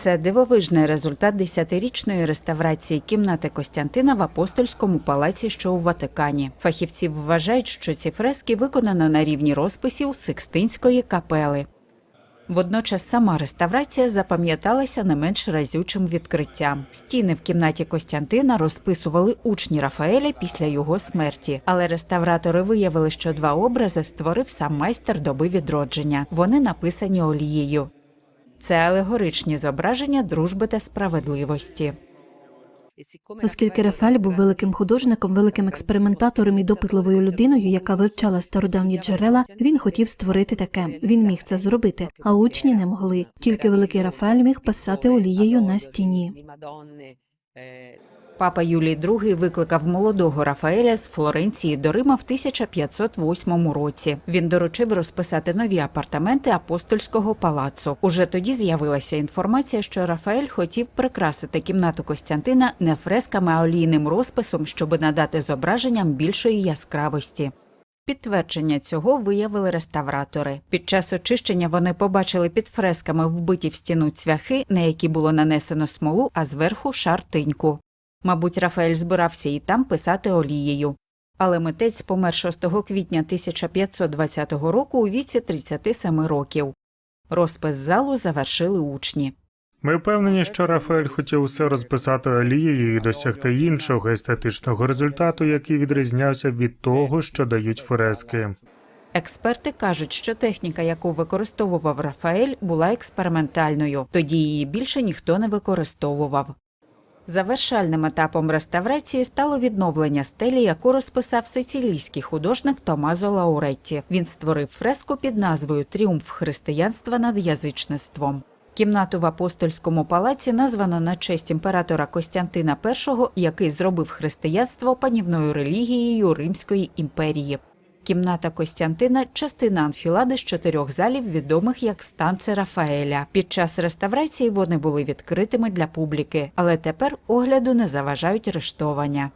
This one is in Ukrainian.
Це дивовижний результат десятирічної реставрації кімнати Костянтина в апостольському палаці, що у Ватикані. Фахівці вважають, що ці фрески виконано на рівні розписів Сикстинської капели. Водночас сама реставрація запам'яталася не менш разючим відкриттям. Стіни в кімнаті Костянтина розписували учні Рафаеля після його смерті, але реставратори виявили, що два образи створив сам майстер доби відродження. Вони написані олією. Це алегоричні зображення дружби та справедливості. Оскільки Рафаель був великим художником, великим експериментатором і допитливою людиною, яка вивчала стародавні джерела, він хотів створити таке. Він міг це зробити, а учні не могли. Тільки великий Рафаель міг писати олією на стіні. Папа Юлій II викликав молодого Рафаеля з Флоренції до Рима в 1508 році. Він доручив розписати нові апартаменти апостольського палацу. Уже тоді з'явилася інформація, що Рафаель хотів прикрасити кімнату Костянтина не фресками, а олійним розписом, щоби надати зображенням більшої яскравості. Підтвердження цього виявили реставратори. Під час очищення вони побачили під фресками вбиті в стіну цвяхи, на які було нанесено смолу, а зверху шар тиньку. Мабуть, Рафаель збирався і там писати олією. Але митець помер 6 квітня 1520 року у віці 37 років. Розпис залу завершили учні. Ми впевнені, що Рафаель хотів усе розписати олією і досягти іншого естетичного результату, який відрізнявся від того, що дають фрески. Експерти кажуть, що техніка, яку використовував Рафаель, була експериментальною, тоді її більше ніхто не використовував. Завершальним етапом реставрації стало відновлення стелі, яку розписав сицилійський художник Томазо Лауретті. Він створив фреску під назвою Тріумф християнства над язичництвом. Кімнату в апостольському палаці названо на честь імператора Костянтина І, який зробив християнство панівною релігією Римської імперії. Кімната Костянтина частина анфілади з чотирьох залів, відомих як станци Рафаеля. Під час реставрації вони були відкритими для публіки, але тепер огляду не заважають рештовання.